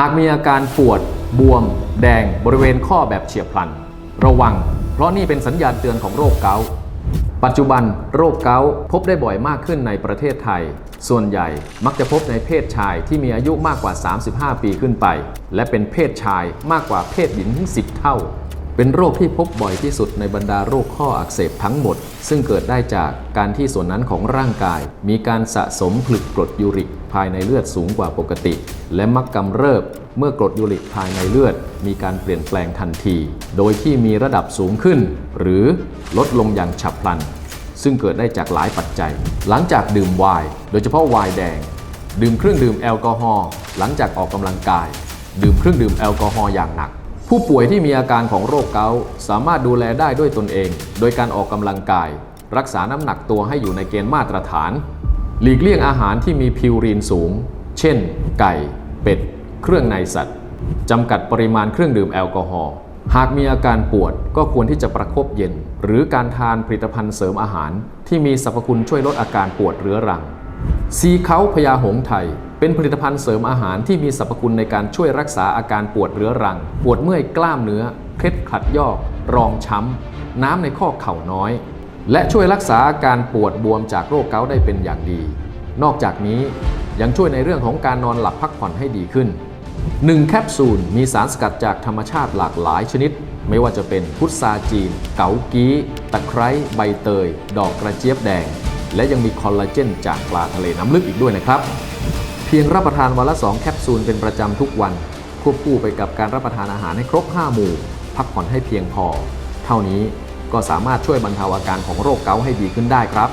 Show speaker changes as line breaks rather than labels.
หากมีอาการปวด บวม แดง บริเวณข้อแบบเฉียบพลัน ระวัง เพราะนี่เป็นสัญญาณเตือนของโรคเกาต์ปัจจุบันโรคเกาต์พบได้บ่อยมากขึ้นในประเทศไทย ส่วนใหญ่มักจะพบในเพศชายที่มีอายุมากกว่า 35 ปีขึ้นไป และเป็นเพศชายมากกว่าเพศหญิงถึง10 เท่า เป็นโรคที่พบบ่อยที่สุดในบรรดาโรคข้ออักเสบทั้งหมด ซึ่งเกิดได้จากการที่ส่วนนั้นของร่างกาย มีการสะสมผลึกกรดยูริกายในเลือดสูงกว่าปกติ และมักกำเริบเมื่อกรดยูริกภายในเลือด มีการเปลี่ยนแปลงทันที โดยที่มีระดับสูงขึ้น หรือลดลงอย่างฉับพลัน ซึ่งเกิดได้จากหลายปัจจัย หลังจากดื่มไวน์โดยเฉพาะไวน์แดง ดื่มเครื่องดื่มแอลกอฮอล์หลังจากออกกำลังกาย ดื่มเครื่องดื่มแอลกอฮอล์อย่างหนักผู้ป่วยที่มีอาการของโรคเกาต์สามารถดูแลได้ด้วยตนเอง โดยการออกกำลังกาย รักษาน้ำหนักตัวให้อยู่ในเกณฑ์มาตรฐาน หลีกเลี่ยงอาหารที่มีพิวรีนสูง เช่น ไก่ เป็ด เครื่องในสัตว์จำกัดปริมาณเครื่องดื่มแอลกอฮอล์หากมีอาการปวดก็ควรที่จะประคบเย็น หรือการทานผลิตภัณฑ์เสริมอาหาร ที่มีสรรพคุณช่วยลดอาการปวดเรื้อรังซีเขาพยาหงส์ไทย เป็นผลิตภัณฑ์เสริมอาหารที่มีสรรพคุณในการช่วยรักษาอาการปวดเรื้อรัง ปวดเมื่อยกล้ามเนื้อ เคล็ดขัดยอก รองช้ำ น้ำในข้อเข่าน้อย และช่วยรักษาอาการปวดบวมจากโรคเกาต์ได้เป็นอย่างดี นอกจากนี้ยังช่วยในเรื่องของการนอนหลับพักผ่อนให้ดีขึ้น 1 แคปซูลมีสารสกัดจากธรรมชาติหลากหลายชนิด ไม่ว่าจะเป็นพุทราจีน เกากี้ ตะไคร้ใบเตย ดอกกระเจี๊ยบแดง และยังมีคอลลาเจนจากปลาทะเลน้ำลึกอีกด้วยนะครับ เพียงรับประทานวันละ 2 แคปซูลเป็นประจำทุกวัน ควบคู่ไปกับการรับประทานอาหารให้ครบ 5 หมู่ พักผ่อนให้เพียงพอ เท่านี้ ก็สามารถช่วยบรรเทาอาการของโรคเกาต์ให้ดีขึ้นได้ครับ